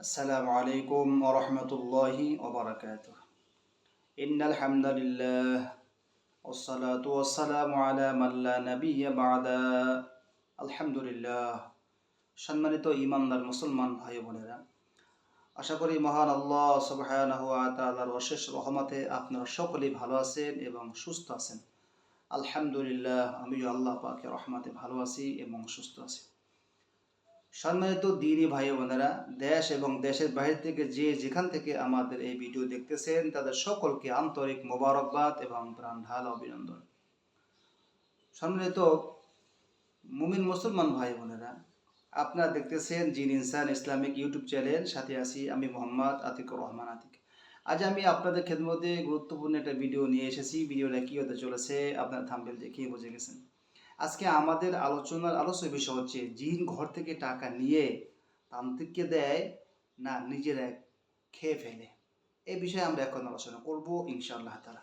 السلام عليكم ورحمة الله وبركاته إن الحمد لله والصلاة والسلام على من لا نبي بعد الحمد لله সম্মানিত ইমানদার মুসলমান ভাই বোনেরা আশা করি মহান আল্লাহ সুবহানাহু ওয়া তাআলার অশেষ রহমতে আপনারা সকলেই ভালো আছেন এবং সুস্থ আছেন আলহামদুলিল্লাহ আমিও আল্লাহ পাকের রহমতে ভালো আছি এবং সুস্থ আছি সম্মানিত দিনী ভাই বোনেরা, দেশ এবং দেশের বাইরে থেকে যে যেখান থেকে আমাদের এই ভিডিও দেখতেছেন, তাদের সকলকে আন্তরিক মোবারকবাদ এবং প্রাণ ঢাল অভিনন্দন। সম্মানিত মুমিন মুসলমান ভাই বোনেরা, আপনারা দেখতেছেন জিন ইনসান ইসলামিক ইউটিউব চ্যানেল, সাথে আছি আমি মোহাম্মদ আতিকুর রহমান আতিক। আজ আমি আপনাদের খেদমতে গুরুত্বপূর্ণ একটা ভিডিও নিয়ে এসেছি। ভিডিওটা কী হতে চলেছে, আপনার থাম্বেল দেখিয়ে বুঝে গেছেন। আজকে আমাদের আলোচনার আলোচ্য বিষয় হচ্ছে জিন ঘর থেকে টাকা নিয়ে তান্ত্রিককে দেয় না নিজেরা খেয়ে ফেলে। এই বিষয়ে আমরা এখন আলোচনা করব ইনশাআল্লাহ তারা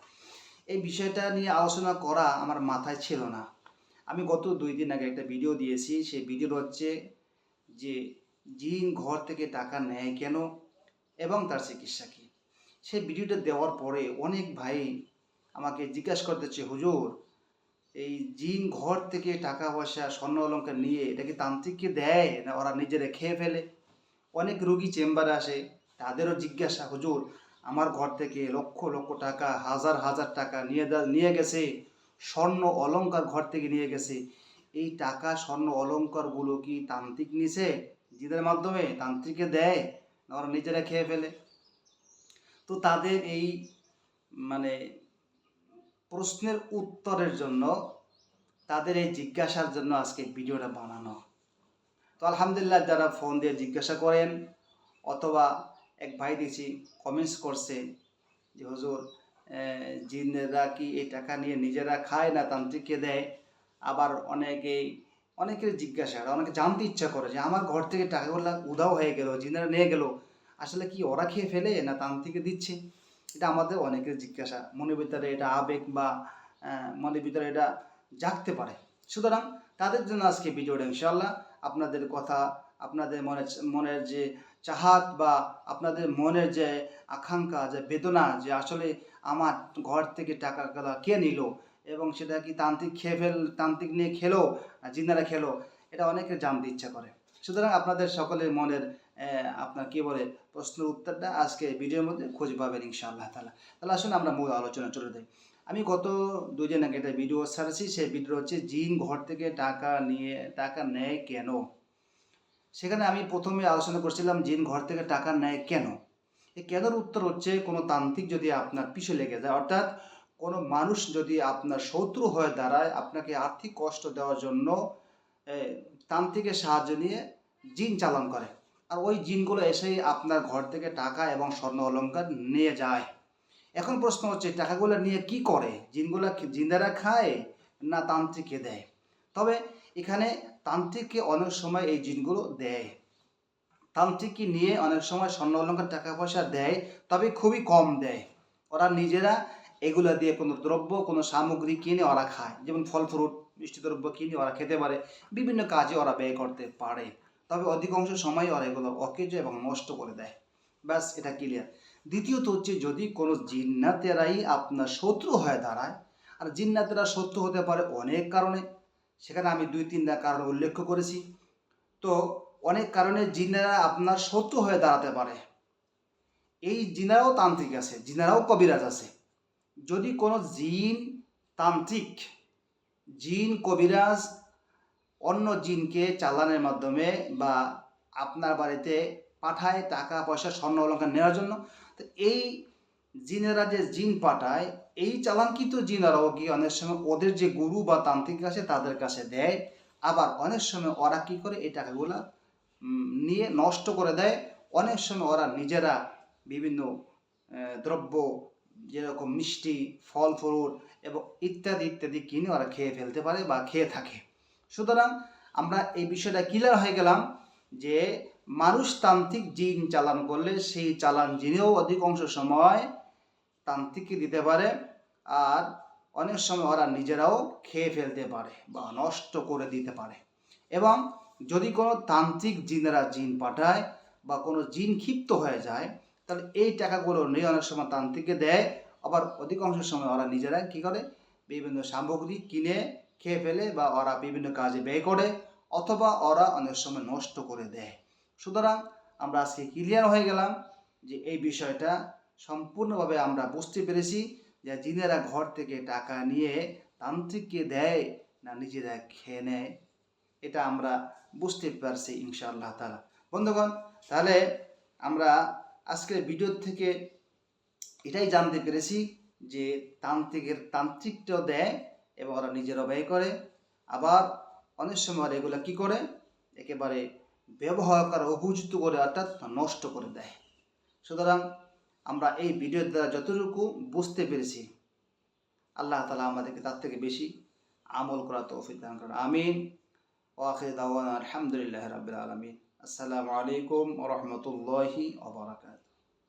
এই বিষয়টা নিয়ে আলোচনা করা আমার মাথায় ছিল না। আমি গত দুই দিন আগে একটা ভিডিও দিয়েছি, সেই ভিডিও হচ্ছে যে জিন ঘর থেকে টাকা নেয় কেন এবং তার চিকিৎসা কী? সেই ভিডিওটা দেওয়ার পরে অনেক ভাই আমাকে জিজ্ঞাসা করতেছে, হুজুর এই জিন ঘর থেকে টাকা পয়সা, স্বর্ণ অলঙ্কার নিয়ে এটা কি তান্ত্রিককে দেয় না ওরা নিজেরা খেয়ে ফেলে? অনেক রুগী চেম্বারে আসে, তাদেরও জিজ্ঞাসা, হুজুর, আমার ঘর থেকে লক্ষ লক্ষ টাকা, হাজার হাজার টাকা নিয়ে নিয়ে গেছে, স্বর্ণ অলঙ্কার ঘর থেকে নিয়ে গেছে। এই টাকা, স্বর্ণ অলঙ্কারগুলো কি তান্ত্রিক নিছে? জিদের মাধ্যমে তান্ত্রিকে দেয় না ওরা নিজেরা খেয়ে ফেলে? তো তাদের এই মানে প্রশ্নের উত্তরের জন্য তাদের এই জিজ্ঞাসার জন্য আজকে ভিডিওটা বানানো। তো আলহামদুলিল্লাহ যারা ফোন দিয়ে জিজ্ঞাসা করেন অথবা এক ভাই দিয়েছি কমেন্টস করছে যে হুজুর জিনেরা কি এই টাকা নিয়ে নিজেরা খায় না তান্ত্রিককে দেয়? আবার অনেকেই অনেকের জিজ্ঞাসা করে, অনেকে জানতে ইচ্ছা করে যে আমার ঘর থেকে টাকাগুলো উধাও হয়ে গেল জিনেরা নিয়ে গেল আসলে কি ওরা খেয়ে ফেলে না তান্ত্রিকে দিচ্ছে? এটা আমাদের অনেকের জিজ্ঞাসা। মনের ভিতরে এটা আবেগ বা মনের ভিতরে এটা জাগতে পারে। সুতরাং তাদের জন্য আজকে ভিডিওটা ইনশাল্লাহ আপনাদের কথা, আপনাদের মনের মনের যে চাহাত বা আপনাদের মনের যে আকাঙ্ক্ষা, যে বেদনা, যে আসলে আমার ঘর থেকে টাকা কে নিল এবং সেটা কি তান্ত্রিক খেয়ে ফেল, তান্ত্রিক নিয়ে খেলো জিন্দারা খেলো, এটা অনেকে জানতে ইচ্ছা করে। সুতরাং আপনাদের সকলের মনের আপনার কি বলে প্রশ্নের উত্তরটা আজকে ভিডিওর মধ্যে খুঁজে পাবেন ইনশাআল্লাহ তালা তাহলে আসুন আমরা মূল আলোচনা চলে যাই। আমি গত দুই দিন আগে একটা ভিডিও ছাড়ছি, সেই ভিডিও হচ্ছে জিন ঘর থেকে টাকা নিয়ে, টাকা নেয় কেন? সেখানে আমি প্রথমে আলোচনা করছিলাম জিন ঘর থেকে টাকা নেয় কেন? এই কেনর উত্তর হচ্ছে কোনো তান্ত্রিক যদি আপনার পিছু লেগে যায়, অর্থাৎ কোনো মানুষ যদি আপনার শত্রু হয়ে দাঁড়ায়, আপনাকে আর্থিক কষ্ট দেওয়ার জন্য তান্ত্রিকের সাহায্য নিয়ে জিন চালান করে। আর ওই জিনগুলো এসেই আপনার ঘর থেকে টাকা এবং স্বর্ণ অলঙ্কার নিয়ে যায়। এখন প্রশ্ন হচ্ছে টাকাগুলো নিয়ে কি করে? জিনগুলো জিন্দারা খায় না তান্ত্রিককে দেয়? তবে এখানে তান্ত্রিককে অনেক সময় এই জিনগুলো দেয়। তান্ত্রিককে নিয়ে অনেক সময় স্বর্ণ অলঙ্কার টাকা পয়সা দেয়, তবে খুবই কম দেয়। ওরা নিজেরা এগুলো দিয়ে কোনো দ্রব্য, কোনো সামগ্রী কিনে ওরা খায়। যেমন ফল, ফ্রুট, মিষ্টি দ্রব্য কিনে ওরা খেতে পারে। বিভিন্ন কাজে ওরা ব্যয় করতে পারে। তবে অধিকাংশ সময় ওরা এগুলো অকেজ এবং নষ্ট করে দেয়। ব্যাস, এটা ক্লিয়ার দ্বিতীয়ত হচ্ছে যদি কোনো জিন্নাতেরাই আপনার শত্রু হয়ে দাঁড়ায়, আর জিন্নাতেরা শত্রু হতে পারে অনেক কারণে, সেখানে আমি দুই তিনটা কারণ উল্লেখ করেছি। তো অনেক কারণে জিনারা আপনার শত্রু হয়ে দাঁড়াতে পারে। এই জিনারাও তান্ত্রিক আছে জিনারাও কবিরাজ আছে। যদি কোনো জিন তান্ত্রিক, জিন কবিরাজ অন্য জিনকে চালানের মাধ্যমে বা আপনার বাড়িতে পাঠায় টাকা, পয়সা, স্বর্ণ অলঙ্কার নেওয়ার জন্য। তো এই জিনেরা যে জিন পাঠায়, এই চালানকৃত জিনেরাও গিয়ে অনেক সময় ওদের যে গুরু বা তান্ত্রিক আছে তাদের কাছে দেয়। আবার অনেক সময় ওরা কি করে, এই টাকাগুলা নিয়ে নষ্ট করে দেয়। অনেক সময় ওরা নিজেরা বিভিন্ন দ্রব্য যেরকম মিষ্টি, ফল, ফ্রুট এবং ইত্যাদি ইত্যাদি কিনে ওরা খেয়ে ফেলতে পারে বা খেয়ে থাকে। সুতরাং আমরা এই বিষয়টা ক্লিয়ার হয়ে গেলাম যে মানুষ তান্ত্রিক জিন চালান করলে সেই চালান জিনেও অধিকাংশ সময় তান্ত্রিককে দিতে পারে আর অনেক সময় ওরা নিজেরাও খেয়ে ফেলতে পারে বা নষ্ট করে দিতে পারে। এবং যদি কোনো তান্ত্রিক জিনেরা জিন পাঠায় বা কোনো জিন ক্ষিপ্ত হয়ে যায়, তাহলে এই টাকাগুলো নিয়ে অনেক সময় তান্ত্রিককে দেয়। আবার অধিকাংশ সময় ওরা নিজেরা কী করে? বিভিন্ন সামগ্রী কিনে খেয়ে ফেলে বা ওরা বিভিন্ন কাজে ব্যয় করে অথবা ওরা অনেক সময় নষ্ট করে দেয়। সুতরাং আমরা আজকে ক্লিয়ার হয়ে গেলাম যে এই বিষয়টা সম্পূর্ণভাবে আমরা বুঝতে পেরেছি যে জিনেরা ঘর থেকে টাকা নিয়ে তান্ত্রিককে দেয় না নিজেরা খেয়ে নেয়। এটা আমরা বুঝতে পারছি ইনশাআল্লাহ তালা বন্ধুগণ, তাহলে আমরা আজকের ভিডিও থেকে এটাই জানতে পেরেছি যে তান্ত্রিকের, তান্ত্রিকটাও দেয় এবং ওরা নিজেরাও ব্যয় করে। আবার অনেক সময় এগুলো কী করে? একেবারে ব্যবহার করা উপযুক্ত করে, অর্থাৎ নষ্ট করে দেয়। সুতরাং আমরা এই ভিডিওর দ্বারা যতটুকু বুঝতে পেরেছি, আল্লাহ তালা আমাদেরকে তার থেকে বেশি আমল করা তৌফিক দান করেন। আমিন। ওয়াখির দাওয়ান আলহামদুলিল্লাহ রাবিল আলমিন। আসসালামু আলাইকুম ওরহমতুল্লাহি ওবরাকাত